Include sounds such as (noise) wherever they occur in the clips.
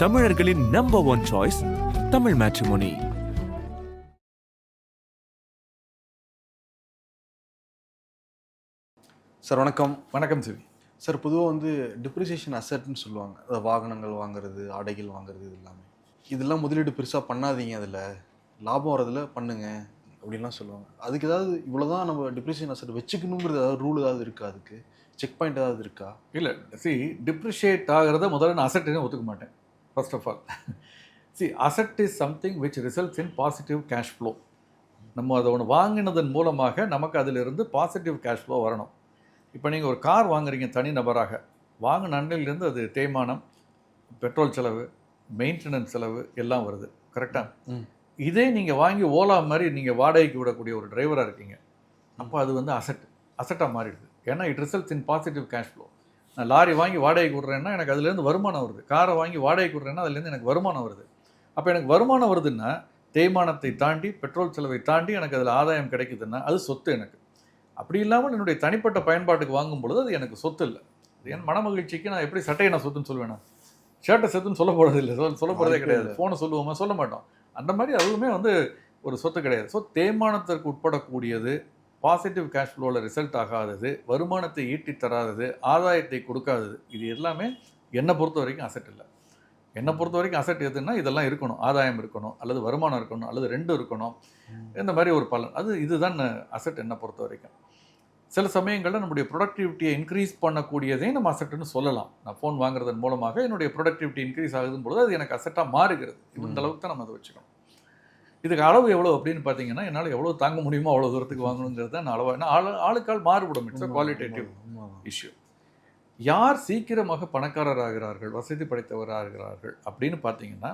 தமிழர்களின் number one choice Tamil matrimony sir வணக்கம். வணக்கம் சிவி சார் பொதுவாக வந்து டிப்ரிசியேஷன் அசட்னு சொல்லுவாங்க. அதாவது வாகனங்கள் வாங்குறது ஆடைகள் வாங்குறது இது எல்லாமே. இதெல்லாம் முதலீடு பெருசாக பண்ணாதீங்க அதில். லாபம் வரதுல பண்ணுங்க அப்படின்லாம் சொல்லுவாங்க. அதுக்கு ஏதாவது இவ்வளோதான் நம்ம டிப்ரிசியேஷன் அசட் வச்சுக்கணுங்கிறது ஏதாவது ரூல் ஏதாவது இருக்கா அதுக்கு? செக் பாயிண்ட் ஏதாவது இருக்கா? இல்லை சி டிப்ரிஷியேட் ஆகிறத முதல்ல நான் அசட்டுன்னு ஒத்துக்க மாட்டேன். First of all see asset is something which results in positive cash flow நம்ம அதை ஒன்று வாங்கினதன் மூலமாக நமக்கு அதிலிருந்து பாசிட்டிவ் கேஷ் ஃப்ளோ வரணும். இப்போ நீங்கள் ஒரு கார் வாங்குறீங்க தனிநபராக வாங்கின அண்ணிலிருந்து அது தேய்மானம் பெட்ரோல் செலவு மெயின்டெனன்ஸ் செலவு எல்லாம் வருது. கரெக்டாக. இதே நீங்கள் வாங்கி ஓலா மாதிரி நீங்கள் வாடகைக்கு விடக்கூடிய ஒரு டிரைவராக இருக்கீங்க. அப்போ அது வந்து அசட் அசட்டாக மாறிடுது. ஏன்னா it results in positive cash flow நான் லாரி வாங்கி வாடகைக்கு விட்றேன்னா எனக்கு அதுலேருந்து வருமானம் வருது. காரை வாங்கி வாடகைக்கு விட்றேன்னா அதுலேருந்து எனக்கு வருமானம் வருது. அப்போ எனக்கு வருமானம் வருதுன்னா தேய்மானத்தை தாண்டி பெட்ரோல் செலவை தாண்டி எனக்கு அதில் ஆதாயம் கிடைக்குதுன்னா அது சொத்து எனக்கு. அப்படி இல்லாமல் என்னுடைய தனிப்பட்ட பயன்பாட்டுக்கு வாங்கும் பொழுது அது எனக்கு சொத்து இல்லை. அது என் மனமகிழ்ச்சிக்கு நான் எப்படி சட்டையை நான் சொத்துன்னு சொல்லுவேனா ஷர்ட்டை சொத்துன்னு சொல்ல போகிறது இல்லை. சொல்ல சொல்ல போகிறதே கிடையாது. ஃபோனை சொல்லுவோமா? சொல்ல மாட்டோம். அந்த மாதிரி அதுவுமே வந்து ஒரு சொத்து கிடையாது. ஸோ தேய்மானத்திற்கு உட்படக்கூடியது பாசிட்டிவ் கேஷ் ஃப்ளோவில் ரிசல்ட் ஆகாதது வருமானத்தை ஈட்டி தராதது ஆதாயத்தை கொடுக்காதது இது எல்லாமே என்னை பொறுத்த வரைக்கும் அசட் இல்லை. என்னை பொறுத்த வரைக்கும் அசட் எதுன்னா இதெல்லாம் இருக்கணும். ஆதாயம் இருக்கணும் அல்லது வருமானம் இருக்கணும் அல்லது ரெண்டும் இருக்கணும். இந்த மாதிரி ஒரு பலன். அது இதுதான் அசட் என்னை பொறுத்த வரைக்கும். சில சமயங்களில் நம்முடைய ப்ரொடக்டிவிட்டியை இன்க்ரீஸ் பண்ணக்கூடியதே நம்ம அசட்டுன்னு சொல்லலாம். நான் ஃபோன் வாங்குறதன் மூலமாக என்னுடைய ப்ரொடக்டிவிட்டி இன்க்ரீஸ் ஆகுதும் பொழுது அது எனக்கு அசட்டாக மாறுகிறது. இந்த அளவுக்கு தான் நம்ம அதை வச்சுக்கணும். இதுக்கு அளவு எவ்வளோ அப்படின்னு பார்த்தீங்கன்னா என்னால் எவ்வளோ தாங்க முடியுமோ அவ்வளோ தூரத்துக்கு வாங்கணுங்கிறது தான் அளவாக ஏன்னா ஆளு ஆளுக்கால் மாறுபடும். இட்ஸ் குவாலிட்டேட்டிவ் இஷ்யூ யார் சீக்கிரமாக பணக்காரர் ஆகிறார்கள் வசதி படைத்தவர் ஆகிறார்கள் அப்படின்னு பார்த்தீங்கன்னா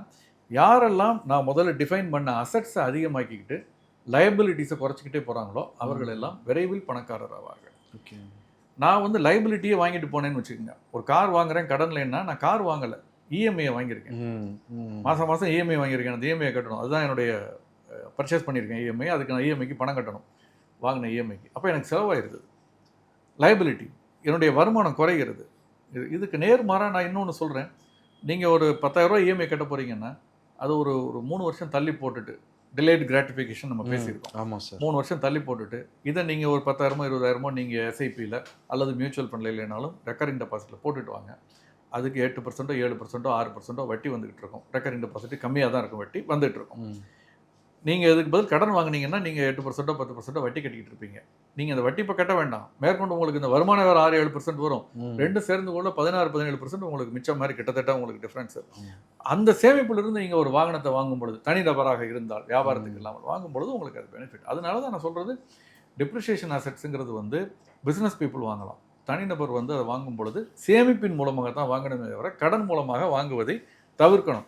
யாரெல்லாம் நான் முதல்ல டிஃபைன் பண்ண அசட்ஸை அதிகமாக்கிக்கிட்டு லயபிலிட்டிஸை குறைச்சிக்கிட்டே போகிறாங்களோ அவர்கள் எல்லாம் விரைவில் பணக்காரர் ஆவார்கள் ஓகே. நான் வந்து லைபிலிட்டியே வாங்கிட்டு போனேன்னு வச்சுக்கோங்க. ஒரு கார் வாங்குறேன் கடன்லன்னா நான் கார் வாங்கலை. இஎம்ஐ வாங்கியிருக்கேன். மாதம் மாதம் இஎம்ஐ வாங்கியிருக்கேன். அந்த இஎம்ஐ கட்டணும். அதுதான் என்னுடைய பர்ச்சேஸ் பண்ணியிருக்கேன் இஎம்ஐ அதுக்கு நான் இஎம்ஐக்கு பணம் கட்டணும். வாங்கின இஎம்ஐக்கு அப்போ எனக்கு செலவாயிருது. லைபிலிட்டி என்னுடைய வருமானம் குறைகிறது. இது இதுக்கு நேர்மாறாக நான் இன்னொன்று சொல்கிறேன் நீங்கள் ஒரு பத்தாயிரரூவா இஎம்ஐ கட்ட போகிறீங்கன்னா அது ஒரு ஒரு மூணு வருஷம் தள்ளி போட்டுட்டு டிலேட் கிராட்டிஃபிகேஷன் நம்ம பேசியிருக்கோம். ஆமாம் சார். மூணு வருஷம் தள்ளி போட்டுட்டு இதை நீங்கள் ஒரு பத்தாயிரமோ இருபதாயிரமோ நீங்கள் எஸ்ஐபியில் அல்லது மியூச்சுவல் ஃபண்டில் இல்லைனாலும் ரெக்கரிங் டெபாசிட்டில் போட்டுட்டு வாங்க. அதுக்கு எட்டு பர்சன்ட்டோ ஏழு பர்சன்ட்டோ ஆறு பர்சன்ட்டோ வட்டி வந்துகிட்டு இருக்கும். ரெக்கரிங் டெபாசிட் கம்மியாக தான் இருக்கும் வட்டி வந்துட்டு இருக்கும். நீங்கள் இதுக்கு பதில் கடன் வாங்குனீங்கன்னா நீங்கள் எட்டு பர்சன்ட்டோ பத்து பர்சன்ட்டோ வட்டி கட்டிக்கிட்டு இருப்பீங்க. நீங்கள் அந்த வட்டி இப்போ கட்ட வேண்டாம். மேற்கொண்டு உங்களுக்கு இந்த வருமானம் வேறு ஆறு ஏழு பர்சன்ட் வரும். ம். ரெண்டும் சேர்ந்து கூட பதினாறு பதினேழு பர்சன்ட் உங்களுக்கு மிச்சம் மாதிரி கிட்டத்தட்ட உங்களுக்கு டிஃப்ரென்ஸ். அந்த சேமிப்பிலிருந்து நீங்கள் ஒரு வாகனத்தை வாங்கும் பொழுது தனிநபராக இருந்தால் வியாபாரத்துக்கு இல்லாமல் வாங்கும் பொழுது உங்களுக்கு அது பெனிஃபிட் அதனால தான் நான் சொல்கிறது டிப்ரிஷியேஷன் அசெட்ஸுங்கிறது வந்து பிஸ்னஸ் பீப்புள் வாங்கலாம். தனிநபர் வந்து அதை வாங்கும் பொழுது சேமிப்பின் மூலமாக தான் வாங்கணுமே தவிர கடன் மூலமாக வாங்குவதை தவிர்க்கணும்.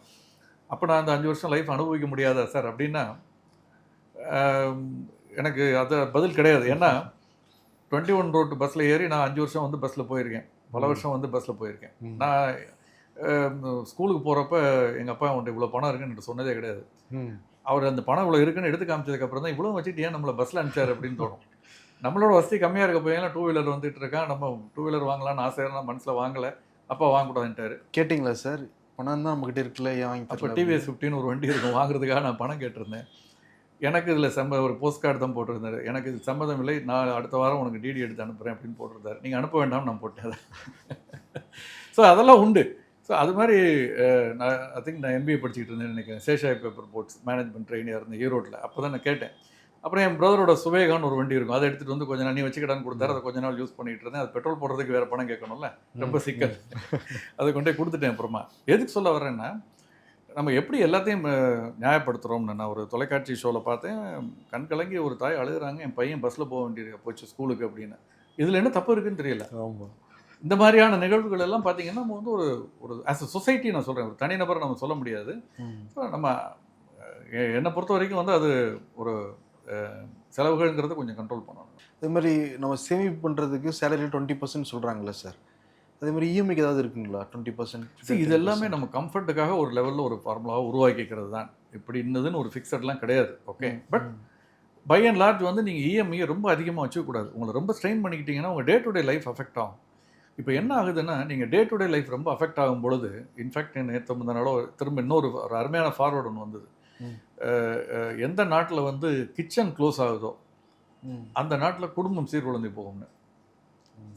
அப்போ நான் அந்த அஞ்சு வருஷம் லைஃப் அனுபவிக்க முடியாதா சார் அப்படின்னா எனக்கு அது பதில் கிடையாது. ஏன்னா டுவெண்ட்டி ஒன் ரோட்டு பஸ்ஸில் ஏறி நான் அஞ்சு வருஷம் வந்து பஸ்ஸில் போயிருக்கேன். பல வருஷம் வந்து பஸ்ஸில் போயிருக்கேன். நான் ஸ்கூலுக்கு போகிறப்ப எங்கள் அப்பா அவன்கிட்ட இவ்வளோ பணம் இருக்குன்னு சொன்னதே கிடையாது. அவர் அந்த பணம் இவ்வளோ இருக்குன்னு எடுத்து காமிச்சதுக்கப்புறம் தான் இவ்வளோ வச்சுட்டு ஏன் நம்மளை பஸ்ஸில் அனுப்பிச்சார் அப்படின்னு தோணும். (laughs) நம்மளோட வசதி கம்மியாக இருக்க பையன்லாம் டூ வீலர் வந்துட்டு இருக்கான். நம்ம டூ வீலர் வாங்கலாம்னு ஆசையாக மனசில் வாங்கலை. அப்பா வாங்கக்கூடாதுன்ட்டாரு. கேட்டிங்களா சார் பணம் தான் நம்மகிட்ட இருக்குல்ல ஏன் வாங்கி அப்போ டிவிஎஸ் ஃபிஃப்டின்னு ஒரு வண்டி இருக்கும் வாங்குறதுக்காக நான் பணம் கேட்டிருந்தேன். எனக்கு இதில் செம்ம ஒரு போஸ்ட் கார்டு தான் போட்டிருந்தாரு. எனக்கு இது சம்மதம் இல்லை நான் அடுத்த வாரம் உனக்கு டிடி எடுத்து அனுப்புகிறேன் அப்படின்னு போட்டிருந்தாரு. நீங்கள் அனுப்ப வேண்டாம் நான் போட்டேன் ஸோ அதெல்லாம் உண்டு. ஸோ அது மாதிரி நான் ஐ திங்க் நான் எம்பிஏ படிச்சுக்கிட்டு இருந்தேன் நினைக்கிறேன். சேஷாய் பேப்பர் போர்ட்ஸ் மேனேஜ்மெண்ட் ட்ரெயினியாக இருந்தேன் ஈரோட்டில் அப்போ தான் நான் கேட்டேன். அப்புறம் என் பிரதரோட சுவேகான்னு ஒரு வண்டி இருக்கும். அதை எடுத்துகிட்டு வந்து கொஞ்சம் நாள் நீ வச்சுக்கிட்டான்னு கொடுத்தாரு. அதை கொஞ்ச நாள் யூஸ் பண்ணிட்டு இருந்தேன். அது பெட்ரோல் போடுறதுக்கு வேறு பணம் கேட்கணும்ல. ரொம்ப சிக்கல். (laughs) அதை கொண்டே கொடுத்துட்டேன் அப்புறமா. எதுக்கு சொல்ல வர்றேன்னா நம்ம எப்படி எல்லாத்தையும் நியாயப்படுத்துகிறோம்னு நான் ஒரு தொலைக்காட்சி ஷோவில் பார்த்தேன். கண் கலங்கி ஒரு தாய் அழுகுறாங்க. என் பையன் பஸ்ஸில் போக வேண்டியது போச்சு ஸ்கூலுக்கு அப்படின்னு. இதில் என்ன தப்பு இருக்குன்னு தெரியல. இந்த மாதிரியான நிகழ்வுகள் எல்லாம் பார்த்தீங்கன்னா நம்ம வந்து ஒரு ஒரு ஆஸ் அ சொசைட்டி நான் சொல்கிறேன் ஒரு தனிநபரை நம்ம சொல்ல முடியாது. நம்ம என்னை பொறுத்த வரைக்கும் வந்து அது ஒரு செலவுகள்ங்கிறத கொஞ்சம் கண்ட்ரோல் பண்ணணும். அதே மாதிரி நம்ம சேமிப்பு பண்ணுறதுக்கு சேலரி டுவெண்ட்டி பர்சன்ட் சொல்கிறாங்களே சார் அதே மாதிரி இஎம்ஐக்கு ஏதாவது இருக்குங்களா? டுவெண்ட்டி பர்சன்ட் இது எல்லாமே நம்ம கம்ஃபர்ட்டுக்காக ஒரு லெவலில் ஒரு ஃபார்முலாவை உருவாக்கிக்கிறது தான். இப்படி இன்னதுன்னு ஒரு ஃபிக்ஸட்லாம் கிடையாது okay but by and large வந்து நீங்கள் இஎம்ஐயை ரொம்ப அதிகமாக வச்சுக்கக்கூடாது. உங்களை ரொம்ப ஸ்ட்ரெயின் பண்ணிக்கிட்டீங்கன்னா உங்கள் day to day life affect ஆகும். இப்போ என்ன ஆகுதுன்னா நீங்கள் டே டு டே லைஃப் ரொம்ப அஃபெக்ட் ஆகும் பொழுது இன்ஃபேக்ட் நேற்று முந்த நாளோ திரும்ப இன்னொரு ஒரு அருமையான ஃபார்வர்டு ஒன்று வந்தது. எந்த நாட்டில் வந்து கிச்சன் க்ளோஸ் ஆகுதோ. அந்த நாட்டில் குடும்பம் சீர்குலைந்து போகும்னு.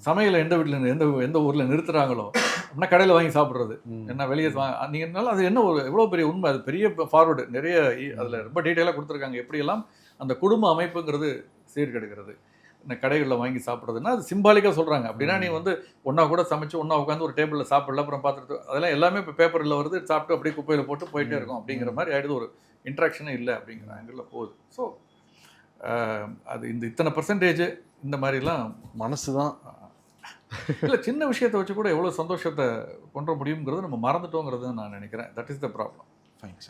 சமையலை எந்த வீட்டில் எந்த எந்த ஊரில் நிறுத்துறாங்களோ அப்படின்னா கடையில் வாங்கி சாப்பிட்றது. என்ன வெளியே நீங்கள் என்னால அது என்ன ஒரு எவ்வளோ பெரிய உண்மை அது பெரிய ஃபார்வர்டு நிறைய அதில் ரொம்ப டீட்டெயிலாக கொடுத்துருக்காங்க. எப்படியெல்லாம் அந்த குடும்ப அமைப்புங்கிறது சீர்கெடுக்கிறது. இந்த கடைகளில் வாங்கி சாப்பிட்றதுன்னா அது சிம்பாலிக்காக சொல்கிறாங்க அப்படின்னா நீ வந்து ஒன்றா கூட சமைச்சு ஒன்றா உட்காந்து ஒரு டேபிளில் சாப்பிடல அப்புறம் பார்த்துட்டு அதெல்லாம் எல்லாமே இப்போ பேப்பரில் வருது சாப்பிட்டு அப்படியே குப்பையில் போட்டு போயிட்டே இருக்கும் அப்படிங்கிற மாதிரி ஆயிடுது ஒரு இன்ட்ராக்ஷனே இல்லை அப்படிங்கிற ஆங்கிளில் போகுது. ஸோ அது இந்த இத்தனை பர்சன்டேஜ் இந்த மாதிரிலாம் மனசு தான். இல்லை சின்ன விஷயத்தை வச்சு கூட எவ்வளோ சந்தோஷத்தை கொண்டு முடியுங்கிறது நம்ம மறந்துட்டோங்கிறது நான் நினைக்கிறேன். தட் இஸ் த ப்ராப்ளம்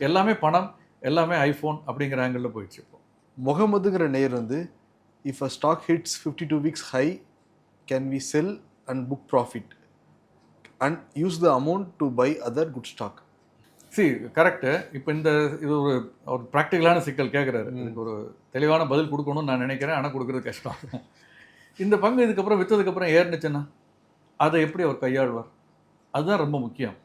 எல்லாமே பணம் எல்லாமே ஐஃபோன் அப்படிங்கிற ஆங்கிளில் போயிடுச்சு இப்போ. முகமதுங்கிற நேர் வந்து if a stock hits fifty two weeks high can we sell and book profit and use the amount to buy other good stock see correct இப்போ இந்த இது ஒரு ஒரு ப்ராக்டிக்கலான சிக்கல் கேட்குறாரு இதுக்கு ஒரு தெளிவான பதில் கொடுக்கணும்னு நான் நினைக்கிறேன். ஆனால் கொடுக்குறது கஷ்டம். இந்த பங்கு இதுக்கப்புறம் விற்றதுக்கப்புறம் ஏறுனுச்சுன்னா அதை எப்படி அவர் கையாள்வார்? அதுதான் ரொம்ப முக்கியம்.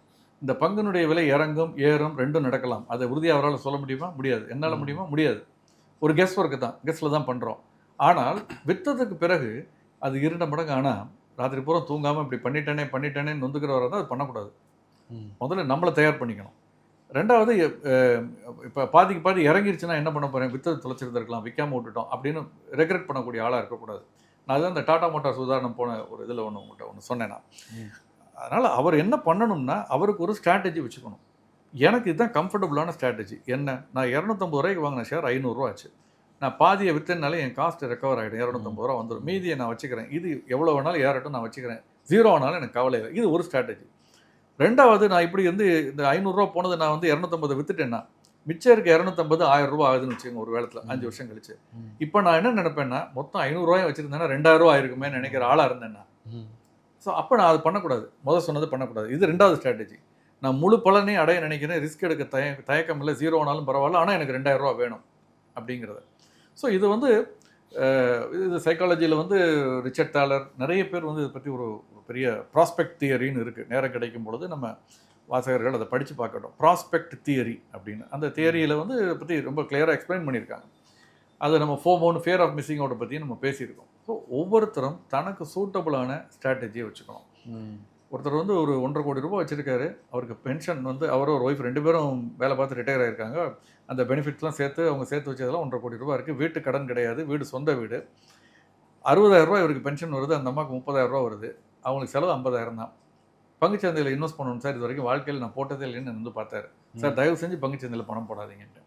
இந்த பங்கினுடைய விலை இறங்கும் ஏறும் ரெண்டும் நடக்கலாம். அதை உறுதியாக அவரால் சொல்ல முடியுமா? முடியாது. என்னால். முடியுமா? முடியாது. ஒரு கெஸ் ஒர்க்கு தான் கெஸ்ஸில் தான் பண்ணுறோம் ஆனால் விற்றதுக்கு பிறகு அது இரண்டு மடங்கு ஆனால் ராத்திரி பூரா தூங்காமல் இப்படி பண்ணிட்டேனே பண்ணிட்டேனே நொந்துக்கிறவரை தான் அது பண்ணக்கூடாது. முதல்ல நம்மளை தயார் பண்ணிக்கணும். ரெண்டாவது இப்போ பாதிக்கு பாதி இறங்கிருச்சுன்னா என்ன பண்ண போகிறேன் வித்தது தொலைச்சிருந்துருக்கலாம் விற்காம விட்டுட்டோம் அப்படின்னு ரெக்ரெட் பண்ணக்கூடிய ஆளாக இருக்கக்கூடாது. நான் தான் இந்த டாடா மோட்டார்ஸ் உதாரணம் போன ஒரு இதில் ஒன்று உங்கள்கிட்ட ஒன்று சொன்னேன் நான். ம். அதனால் அவர் என்ன பண்ணணும்னா அவருக்கு ஒரு ஸ்ட்ராட்டஜி வச்சுக்கணும். எனக்கு இதுதான் கம்ஃபர்டபுளான ஸ்ட்ராட்டஜி என்ன? நான் இரநூத்தம்பது ரூபாய்க்கு வாங்கின ஷேர் ஐநூறுரூவா ஆச்சு. நான் பாதியை விற்றனால என் காஸ்ட் ரெக்கவர் ஆகிடும் இரநூத்தம்பது ரூபா வந்துடும் மீதியை நான் வச்சுக்கிறேன். இது எவ்வளோ வேணாலும் ஏறட்டும் நான் வச்சுக்கிறேன். ஜீரோ ஆனாலும் எனக்கு கவலை இல்லை. இது ஒரு ஸ்ட்ராட்டஜி ரெண்டாவது நான் இப்படி வந்து இந்த ஐநூறுரூவா போனது நான் வந்து இரநூத்தம்பது வித்துட்டேன்னா மிச்சம் இருக்க இரநூத்தம்பது ஆயிரம் ரூபாய் ஆகுதுன்னு வச்சுக்கோங்க ஒரு வேளத்தில் அஞ்சு வருஷம் கழிச்சு. இப்போ நான் என்ன நினைப்பேன்னா மொத்தம் ஐநூறுரூவாயும் வச்சிருந்தேன்னா ரெண்டாயிரம் ரூபாய் ஆயிருக்குமே நினைக்கிற ஆளாக இருந்தேன்னா. ஸோ அப்போ நான் அது பண்ணக்கூடாது. முதல் சொன்னது பண்ணக்கூடாது. இது ரெண்டாவது ஸ்ட்ராட்டஜி நான் முழு பலனையும் அடைய நினைக்கிறேன். ரிஸ்க் எடுக்க தய தயக்கம் இல்லை. ஜீரோ ஆனாலும் பரவாயில்ல. ஆனால் எனக்கு ரெண்டாயிரம் ரூபா வேணும் அப்படிங்கிறது. ஸோ இது வந்து இது சைக்காலஜியில் வந்து ரிச்சர்ட் தாலர் நிறைய பேர் வந்து இதை பற்றி ஒரு பெரிய ப்ராஸ்பெக்ட் தியரின்னு இருக்குது நேரம் கிடைக்கும் பொழுது நம்ம வாசகர்கள் அதை படித்து பார்க்கட்டும். ப்ராஸ்பெக்ட் தியரி அப்படின்னு. அந்த தியரியில் வந்து இதை பற்றி ரொம்ப கிளியராக எக்ஸ்பிளைன் பண்ணியிருக்காங்க. அதை நம்ம ஃபோமோன் ஃபியர் ஆஃப் மிஸ்ஸிங் அவுட்டை பற்றியும் நம்ம பேசியிருக்கோம். ஸோ ஒவ்வொருத்தரும் தனக்கு சூட்டபுளான ஸ்ட்ராட்டஜியை வச்சுக்கணும். ஒருத்தர் வந்து ஒரு ஒன்றரை கோடி ரூபாய் வச்சிருக்காரு. அவருக்கு பென்ஷன் வந்து அவரும் ஒரு ஒய்ஃப் ரெண்டு பேரும் வேலை பார்த்து ரிட்டையர் ஆயிருக்காங்க. அந்த பெனிஃபிட்ஸ்லாம் சேர்த்து அவங்க சேர்த்து வச்சதெல்லாம் ஒன்றரை கோடி ரூபாய் இருக்குது வீட்டு கடன் கிடையாது. வீடு சொந்த வீடு. அறுபதாயிரம் ரூபாய் இவருக்கு பென்ஷன் வருது. அந்த அம்மாவுக்கு முப்பதாயிரம் ரூபாய் வருது. அவங்களுக்கு செலவு ஐம்பதாயிரம் தான். பங்குச்சந்தையில் இன்வெஸ்ட் பண்ணணும் சார். இது வரைக்கும் வாழ்க்கையில் நான் போட்டதே இல்லைன்னு வந்து பார்த்தாரு. சார் தயவு செஞ்சு பங்குச்சந்தையில் பணம் போடாதீங்கன்ட்டு.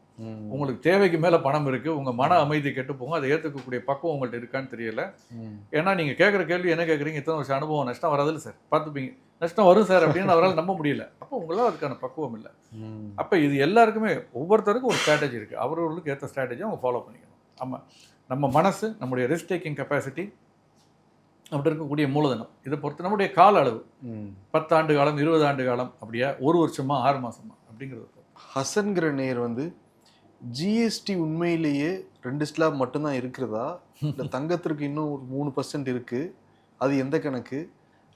உங்களுக்கு தேவைக்கு மேலே பணம் இருக்குது உங்கள் மன அமைதி கெட்டு போகும். அதை ஏற்றுக்கக்கூடிய பக்குவம் உங்கள்கிட்ட இருக்கான்னு தெரியல. ஏன்னா நீங்கள் கேட்குற கேள்வி என்ன கேட்குறீங்க இத்தனை வருஷம் அனுபவம் நஷ்டம் வராதுல்ல சார்? பார்த்துப்பீங்க. நஷ்டம் வரும் சார் அப்படின்னு அவரால் நம்ப முடியல. அப்போ உங்களால் அதுக்கான பக்குவம் இல்லை. அப்போ இது எல்லாருக்குமே ஒவ்வொருத்தருக்கும் ஒரு ஸ்ட்ராட்டஜி இருக்குது அவர்களுக்கு ஏற்ற ஸ்ட்ராட்டஜி அவங்க ஃபாலோ பண்ணிக்கணும். ஆமாம் நம்ம மனசு நம்முடைய ரிஸ்க் டேக்கிங் கெப்பாசிட்டி அப்படி இருக்கக்கூடிய மூலதனம். இதை பொறுத்து நம்முடைய கால அளவு. பத்தாண்டு காலம் இருபது ஆண்டு காலம் அப்படியா? ஒரு வருஷமா ஆறு மாசமா? அப்படிங்கிறது. ஹசன்கிற நேர் வந்து ஜிஎஸ்டி உண்மையிலேயே ரெண்டு ஸ்லாப் மட்டும்தான் இருக்கிறதா? இல்லை தங்கத்திற்கு இன்னும் ஒரு மூணு பர்சன்ட் இருக்கு. அது எந்த கணக்கு?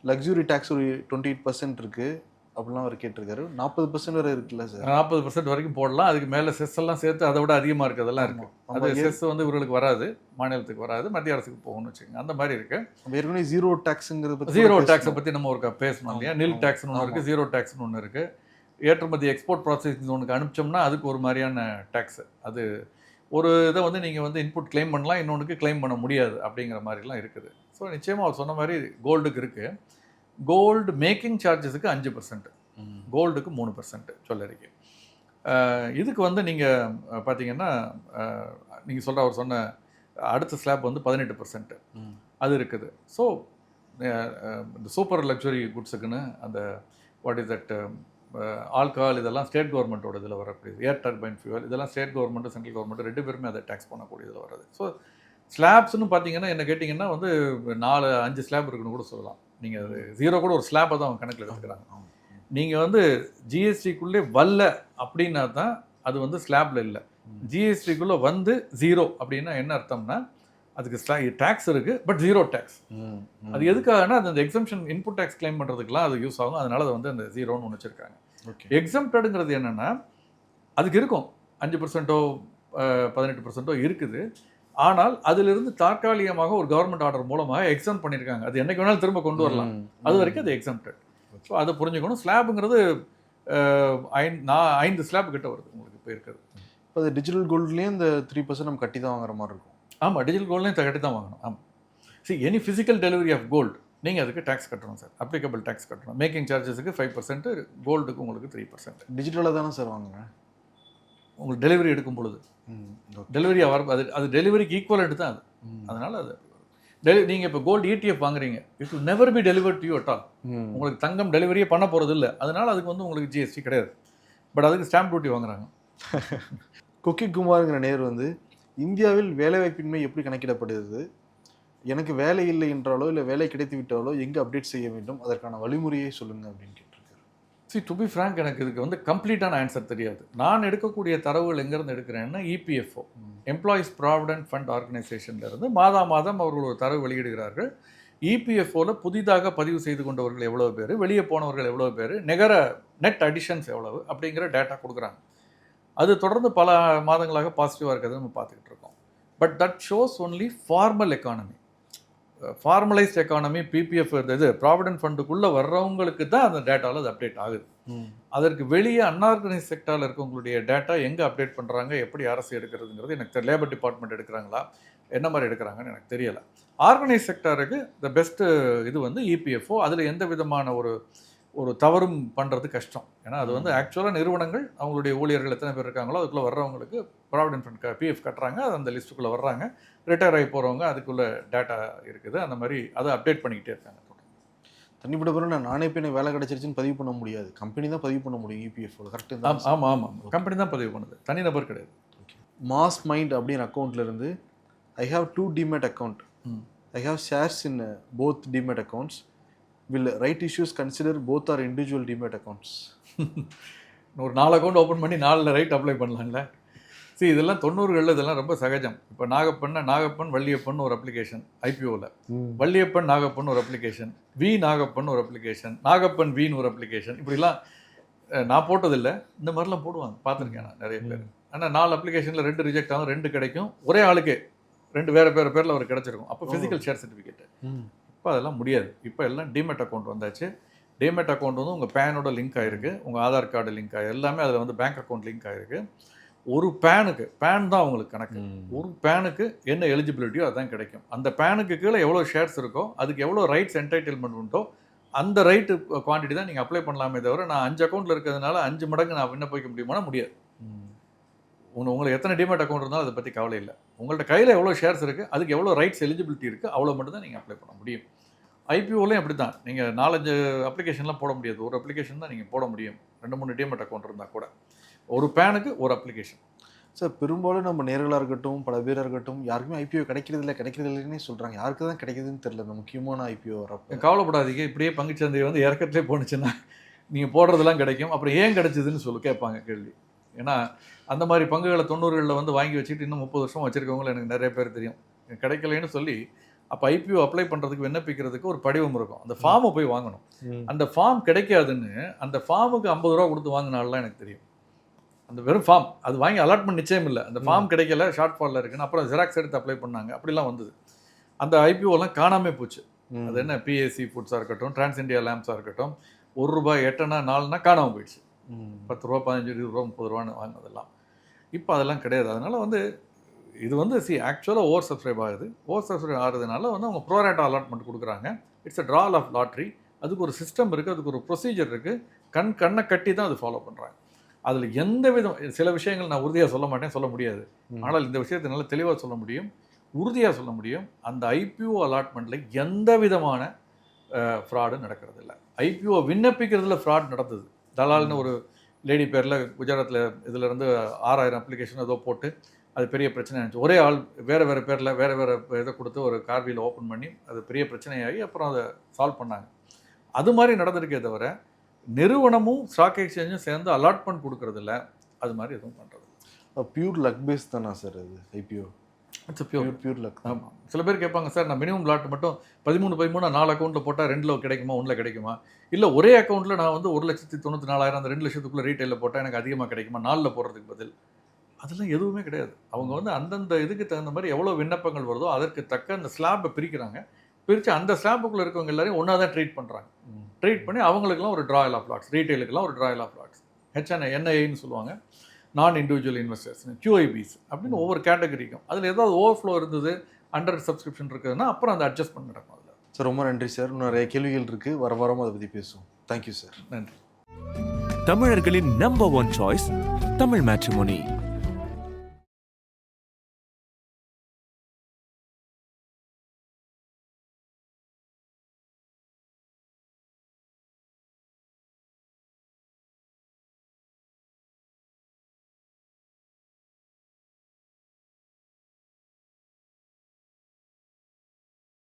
லக்ஸுரி டேக்ஸ் ஒரு டுவெண்ட்டி எயிட் பர்சன்ட் இருக்கு. அப்படிலாம் அவர் கேட்டிருக்காரு. நாற்பது பர்சன்ட் வரை இருக்குல்ல சார் நாற்பது பர்சன்ட் வரைக்கும் போடலாம். அதுக்கு மேலே செஸ் எல்லாம் சேர்த்து அதை விட அதிகமாக இருக்கிறதெல்லாம் இருக்கு. அது செஸ் வந்து இவர்களுக்கு வராது. மாநிலத்துக்கு வராது. மத்திய அரசுக்கு போகணும்னு வச்சுக்கோங்க. அந்த மாதிரி இருக்கு. ஏற்கனவே ஜீரோ டேக்ஸுங்கிறத பத்தி ஜீரோ டேக்ஸை. பற்றி நம்ம ஒரு பேசணும் இல்லையா? நில். டேக்ஸ்னு ஒன்று இருக்குது ஜீரோ டேக்ஸ்னு ஒன்று இருக்குது ஏற்றுமதி எக்ஸ்போர்ட் ப்ராசஸிங் ஒன்றுக்கு அனுப்பிச்சோம்னா அதுக்கு ஒரு மாதிரியான டேக்ஸ் அது ஒரு இதை வந்து நீங்கள் வந்து இன்புட் க்ளைம் பண்ணலாம் இன்னொன்றுக்கு க்ளைம் பண்ண முடியாது அப்படிங்கிற மாதிரிலாம் இருக்குது. ஸோ நிச்சயமாக அவர் சொன்ன மாதிரி கோல்டுக்கு இருக்குது கோல்டு மேக்கிங் சார்ஜஸுக்கு அஞ்சு பர்சன்ட் ம். கோல்டுக்கு மூணு பர்சன்ட் சொல்லறிக்கை இதுக்கு வந்து நீங்கள் பார்த்தீங்கன்னா நீங்கள் சொல்கிற அவர் சொன்ன அடுத்த ஸ்லாப் வந்து பதினெட்டு பர்சன்ட் ம். அது இருக்குது. ஸோ இந்த சூப்பர் லக்ஸுரி குட்ஸுக்குன்னு அந்த வாட் இஸ் தட் ஆல்கஹால் இதெல்லாம் ஸ்டேட் கவர்மெண்ட்டோட இதில் வரக்கூடியது ஏர் டர்பைன் ஃபியூவல் இதெல்லாம் ஸ்டேட் கவர்மெண்ட்டு சென்ட்ரல் கவர்மெண்ட் ரெண்டு பேருமே அதை டேக்ஸ் பண்ணக்கூடிய இதில் வருது ஸோ ஸ்லாப்ஸ்னு பார்த்தீங்கன்னா என்ன கேட்டிங்கன்னா வந்து நாலு அஞ்சு ஸ்லாப் இருக்குன்னு கூட சொல்லலாம் நீங்கள் அது ஜீரோ கூட ஒரு ஸ்லாப்பை தான் அவங்க கணக்கில் எடுத்துக்கிறாங்க. நீங்கள் வந்து ஜிஎஸ்டிக்குள்ளே வரல அப்படின்னா தான் அது வந்து ஸ்லாப்ல இல்லை. ஜிஎஸ்டிக்குள்ளே வந்து ஜீரோ அப்படின்னா என்ன அர்த்தம்னா அதுக்கு டேக்ஸ் இருக்குது பட் ஜீரோ டேக்ஸ் அது எதுக்காகனா அது அந்த எக்ஸம்ஷன் இன்புட் டேக்ஸ் கிளைம் பண்ணுறதுக்குலாம் அது யூஸ் ஆகும். அதனால அதை வந்து அந்த ஜீரோன்னு ஒன்று வச்சிருக்காங்க. ஓகே. எக்ஸம்டடுங்கிறது என்னன்னா அதுக்கு இருக்கும். அஞ்சு பர்சன்ட்டோ பதினெட்டு பர்சன்ட்டோ இருக்குது. ஆனால் அதிலிருந்து தற்காலிகமாக ஒரு கவர்மெண்ட் ஆர்டர் மூலமாக எக்ஸாம் பண்ணியிருக்காங்க அது என்னைக்கு வேணாலும் திரும்ப கொண்டு வரலாம். அது வரைக்கும் அது எக்ஸம்டட் ஸோ அதை புரிஞ்சுக்கணும். ஸ்லாபுங்கிறது ஐந்து நான் ஐந்து ஸ்லாப் கிட்ட வருது. உங்களுக்கு இப்போ இருக்குது இப்போ அது டிஜிட்டல் கோல்ட்லேயும் இந்த த்ரீ பர்சன்ட் நம்ம கட்டி தான் வாங்குற மாதிரி இருக்கும். ஆமாம் டிஜிட்டல் கோல்ட்லையும் கட்டி தான் வாங்கணும். ஆமாம் see any physical delivery of gold நீங்கள் அதுக்கு டேக்ஸ் கட்டணும் சார் அப்ளிகபிள் டேக்ஸ் கட்டணும். மேக்கிங் சார்ஜஸுக்கு ஃபைவ் பர்சன்ட் கோல்டுக்கு உங்களுக்கு த்ரீ பர்சன்ட் டிஜிட்டலாக தானே சார் வாங்குறேன். உங்களுக்கு டெலிவரி எடுக்கும் பொழுது. டெலிவரி வர அது அது டெலிவரிக்கு ஈக்குவலண்ட் தான் அது. அதனால அது டெலி நீங்கள் இப்போ கோல்டு இடிஎஃப் வாங்குறீங்க. It will never be delivered to you at all. உங்களுக்கு தங்கம் டெலிவரியே பண்ண போகிறது இல்லை. அதனால அதுக்கு வந்து உங்களுக்கு ஜிஎஸ்டி கிடையாது. பட் அதுக்கு ஸ்டாம்ப் டியூட்டி வாங்குறாங்க. (laughs) கொக்கி குமாருங்கிற நேர் வந்து இந்தியாவில் வேலைவாய்ப்பின்மை எப்படி கணக்கிடப்படுகிறது? எனக்கு வேலை இல்லை என்றாலோ இல்லை வேலை கிடைத்து விட்டாலோ எங்கே அப்டேட் செய்ய வேண்டும்? அதற்கான வழிமுறையை சொல்லுங்க அப்படின்னு கேட்டிருக்காரு. சி டு பி ஃப்ராங்க் எனக்கு இதுக்கு வந்து கம்ப்ளீட்டான ஆன்சர் தெரியாது. நான் எடுக்கக்கூடிய தரவுகள் எங்கேருந்து எடுக்கிறேன்னா E EPFO employees provident fund ஆர்கனைசேஷன்ல இருந்து மாதா மாதம் அவர்கள் ஒரு தரவு வெளியிடுகிறார்கள். E இபிஎஃப்ஓவில் புதிதாக பதிவு செய்து கொண்டவர்கள் எவ்வளவு பேர் வெளியே போனவர்கள் எவ்வளவு பேர் நிகர நெட் அடிஷன்ஸ் எவ்வளவு அப்படிங்கிற டேட்டா கொடுக்குறாங்க. அது தொடர்ந்து பல மாதங்களாக பாசிட்டிவாக இருக்கிறத நம்ம பார்த்துக்கிட்டு இருக்கோம். But that shows only formal economy formalised economy PPF இது ப்ராவிடென்ட் ஃபண்டுக்குள்ளே வர்றவங்களுக்கு தான் அந்த டேட்டாவில் அது அப்டேட் ஆகுது. அதற்கு வெளியே அன்ஆர்கனைஸ் செக்டாரில் இருக்கவங்களுடைய டேட்டா எங்கே அப்டேட் பண்ணுறாங்க எப்படி அரசு எடுக்கிறதுங்கிறது எனக்கு தெரியல லேபர் டிபார்ட்மெண்ட் எடுக்கிறாங்களா என்ன மாதிரி எடுக்கிறாங்கன்னு எனக்கு தெரியலை. ஆர்கனைஸ் செக்டாருக்கு த பெஸ்ட்டு இது வந்து E இபிஎஃப்ஓ அதில் எந்த விதமான ஒரு ஒரு தவறும் பண்ணுறது கஷ்டம். ஏன்னா அது வந்து ஆக்சுவலாக நிறுவனங்கள் அவங்களுடைய ஊழியர்கள் எத்தனை பேர் இருக்காங்களோ அதுக்குள்ளே வர்றவங்களுக்கு ப்ராவிடென்ட் ஃபண்ட் பிஎஃப் கட்டுறாங்க அது அந்த லிஸ்ட்டுக்குள்ளே வர்றாங்க. ரிட்டையர் ஆகி போகிறவங்க அதுக்குள்ளே டேட்டா இருக்குது. அந்த மாதிரி அதை அப்டேட் பண்ணிக்கிட்டே இருக்காங்க. தனிப்பட்ட பிறகு நான் நானே போய் வேலை கிடைச்சிருச்சுன்னு பதிவு பண்ண முடியாது. கம்பெனி தான் பதிவு பண்ண முடியும் E இபிஎஃப்ஓ கரெக்டு ஆமாம் ஆமாம் ஆமாம் கம்பெனி தான் பதிவு பண்ணுது. தனிநபர் கிடையாது. மாஸ் மைண்ட் அப்படிங்கிற அக்கௌண்ட்ல இருந்து I have two demat account. I have shares in both demat accounts will right issues consider both are individual demat accounts ஒரு நாலு அக்கௌண்ட் ஓப்பன் பண்ணி நாலில் ரைட் அப்ளை பண்ணலாம்ல? See இதெல்லாம் தொண்ணூறுகளில் இதெல்லாம் ரொம்ப சகஜம். இப்போ நாகப்பண்ண நாகப்பன் வள்ளியப்பன் ஒரு அப்ளிகேஷன் ஐபிஓவில் வள்ளியப்பன் நாகப்பன் ஒரு அப்ளிகேஷன் வி நாகப்பன் ஒரு அப்ளிகேஷன் நாகப்பன் வீன் ஒரு அப்ளிகேஷன் இப்படிலாம் நான் போட்டதில்லை. இந்த மாதிரிலாம் போடுவாங்க. பார்த்துருக்கேன் நான் நிறைய பேர். ஆனால் நாலு அப்ளிகேஷனில் ரெண்டு ரிஜெக்ட் ஆகும் ரெண்டு கிடைக்கும். ஒரே ஆளுக்கே ரெண்டு வேறு வேறு பேரில் அவர் கிடச்சிருக்கும். அப்போ ஃபிசிக்கல் ஷேர் சர்டிஃபிகேட் இப்போ அதெல்லாம் முடியாது. இப்போ எல்லாம் டிமெட் அக்கௌண்ட் வந்தாச்சு. டிமெட் அக்கௌண்ட் வந்து உங்கள் பேனோட லிங்க் ஆயிருக்கு. உங்கள் ஆதார் கார்டு லிங்க் ஆகி எல்லாமே அதில் வந்து பேங்க் அக்கௌண்ட் லிங்க் ஆயிருக்கு. ஒரு பேனுக்கு பேன் தான் உங்களுக்கு கணக்கு. ஒரு பேனுக்கு என்ன எலிஜிபிலிட்டியோ அதான் கிடைக்கும். அந்த பேனுக்கு கீழே எவ்வளோ ஷேர்ஸ் இருக்கோ அதுக்கு எவ்வளோ ரைட்ஸ் என்டைட்டில்மெண்ட் உண்டோ அந்த ரைட்டு குவான்டிட்டி தான் நீங்கள் அப்ளை பண்ணலாமே தவிர நான் அஞ்சு அக்கௌண்ட்டில் இருக்கிறதுனால அஞ்சு மடங்கு நான் விண்ணப்பிக்க முடியுமானா முடியாது. உங்க உங்களுக்கு எத்தனை டிமேட் அக்கௌண்ட் இருந்தாலும் அதை பற்றி கவலை இல்லை. உங்கள்ட்ட கையில் எவ்வளோ ஷேர்ஸ் இருக்குது அதுக்கு எவ்வளோ ரைட்ஸ் எலிஜிபிலிட்டி இருக்குது அவ்வளோ மட்டும் தான் நீங்கள் அப்ளை பண்ண முடியும். ஐபிஓலையும் அப்படி தான் நீங்கள் நாலஞ்சு அப்ளிகேஷன்லாம் போட முடியாது. ஒரு அப்ளிகேஷன் தான் நீங்கள் போட முடியும். ரெண்டு மூணு டிமேட் அக்கௌண்ட் இருந்தால் கூட. ஒரு பேனுக்கு ஒரு அப்ளிகேஷன் சார் பெரும்பாலும் நம்ம நேர்களாக இருக்கட்டும் பல பேராக இருக்கட்டும் யாருக்குமே ஐபிஓ கிடைக்கிறது இல்லை கிடைக்கிறது இல்லைன்னே சொல்கிறாங்க யாருக்கு தான் கிடைக்குதுன்னு தெரியல. இந்த முக்கியமான ஐபிஓ வரப்போ. கவலைப்படாதீங்க. இப்படியே பங்குச்சந்தை வந்து இறக்கத்திலே போணுச்சுன்னா நீங்கள் போடுறதெல்லாம் கிடைக்கும். அப்புறம் ஏன் கிடைச்சதுன்னு சொல்லு கேட்பாங்க கேள்வி. ஏன்னா அந்த மாதிரி பங்குகளை தொண்ணூறுகளில் வந்து வாங்கி வச்சுட்டு இன்னும் முப்பது வருஷம் வச்சிருக்கவங்க எனக்கு நிறைய பேர் தெரியும். எனக்கு கிடைக்கலைன்னு சொல்லி அப்போ ஐபிஓ அப்ளை பண்ணுறதுக்கு விண்ணப்பிக்கிறதுக்கு ஒரு படிவம் இருக்கும். அந்த ஃபார்மை போய் வாங்கணும். அந்த ஃபார்ம் கிடைக்காதுன்னு அந்த ஃபார்முக்கு ஐம்பது ரூபா கொடுத்து வாங்கினாலாம் எனக்கு தெரியும். அந்த வெறும் ஃபார்ம் அது வாங்கி அலாட்மெண்ட் நிச்சயம் இல்லை. அந்த ஃபார்ம் கிடைக்கல ஷார்ட் ஃபாலில் இருக்குன்னு அப்புறம் ஜெராக்ஸ் எடுத்து அப்ளை பண்ணாங்க. அப்படிலாம் வந்தது. அந்த ஐபிஓலாம் காணாமே போச்சு. அது என்ன பிஎஸ்சி ஃபுட்ஸாக இருக்கட்டும் டிரான்ஸ் இந்தியா லேம்ஸாக இருக்கட்டும் ஒரு ரூபாய் எட்டனா நாலுனா காணாமல் போயிடுச்சு. பத்து ரூபா பதினஞ்சு இருபது ரூபா முப்பது ரூபான்னு வாங்கினதெல்லாம். இப்போ அதெல்லாம் கிடையாது. அதனால வந்து இது வந்து சி ஆக்சுவலாக ஓவர் சப்ஸ்கிரைப் ஆகுது. ஓவர் சப்ஸ்கிரைப் ஆகுறதுனால வந்து அவங்க ப்ரோரேட்டா அலாட்மெண்ட் கொடுக்குறாங்க. It's a draw of lottery அதுக்கு ஒரு சிஸ்டம் இருக்குது அதுக்கு ஒரு ப்ரொசீஜர் இருக்குது கண் கண்ணை கட்டி தான் அது ஃபாலோ பண்ணுறாங்க அதில் எந்த விதம் சில விஷயங்கள் நான் உறுதியாக சொல்ல மாட்டேன் சொல்ல முடியாது. ஆனால் இந்த விஷயத்தை நல்லா தெளிவாக சொல்ல முடியும் உறுதியாக சொல்ல முடியும் அந்த ஐபிஓ அலாட்மெண்ட்டில் எந்த விதமான ஃப்ராடும் நடக்கிறது இல்லை ஐபிஓ விண்ணப்பிக்கிறதுல ஃப்ராட் நடந்தது. தலால்னு ஒரு லேடி பேரில் குஜராத்தில் இதுலேருந்து ஆறாயிரம் அப்ளிகேஷன் ஏதோ போட்டு அது பெரிய பிரச்சனை ஆச்சு ஒரே ஆள் வேறு வேறு பேரில் வேறு வேறு இதை கொடுத்து ஒரு கார்வியில் ஓப்பன் பண்ணி அது பெரிய பிரச்சனையாகி அப்புறம் அதை சால்வ் பண்ணாங்க. அது மாதிரி நடந்திருக்கே தவிர நிறுவனமும் ஸ்டாக் எக்ஸ்சேஞ்சும் சேர்ந்து அலாட்மெண்ட் கொடுக்கறதில்ல. அது மாதிரி எதுவும் பண்ணுறது பியூர் லக் பேஸ் தானா சார் அது? IPO it's pure pure luck ஆமாம் சில பேர் கேட்பாங்க சார் நான் மினிமம் லாட் மட்டும் பதிமூணு பதிமூணு நாலு அக்கௌண்ட்டில் போட்டால் ரெண்டில் கிடைக்குமா? ஒன்றில் கிடைக்குமா? இல்லை ஒரே அக்கௌண்ட்டில் நான் வந்து ஒரு லட்சத்தி தொண்ணூற்றி நாலாயிரம் அந்த ரெண்டு லட்சத்துக்குள்ளே ரீட்டைலில் போட்டால் எனக்கு அதிகமாக கிடைக்குமா? நாலில் போடுறதுக்கு பதில். அதெல்லாம் எதுவுமே கிடையாது. அவங்க வந்து அந்தந்த இதுக்கு தகுந்த மாதிரி எவ்வளோ விண்ணப்பங்கள் வருதோ அதற்கு தக்க அந்த ஸ்லாப்பை பிரிக்கிறாங்க. பிரித்து அந்த ஸ்லாப்புக்குள்ளே இருக்கவங்க எல்லாரையும் ஒன்றா தான் ட்ரீட் பண்ணுறாங்க ட்ரீட் பண்ணி அவங்களுக்குலாம் ஒரு ட்ராயல் ஆஃப் லாட்ஸ் ரீட்டைலுக்குலாம் ஒரு ட்ராயல் ஆஃப் லாட்ஸ் ஹெச்என்ஐ என்ஐன்னு சொல்லுவாங்க. நான் இண்டிவிஜுவல் இன்வெஸ்டர்ஸ் QIBs அப்படின்னு ஒவ்வொரு கேட்டகரிக்கும் அதில் ஏதாவது ஓவர்ஃப்ளோ இருந்தது அண்டர் சப்ஸ்கிரிப்ஷன் இருக்குதுன்னா அப்புறம் அந்த அட்ஜஸ்ட்மெண்ட் நடக்கும் அதில் சார் ரொம்ப நன்றி சார். இன்னும் நிறைய கேள்விகள் இருக்குது வர வாரம் அதை பற்றி பேசுவோம். தேங்க்யூ சார் நன்றி. தமிழர்களின் number one choice Tamil Matrimony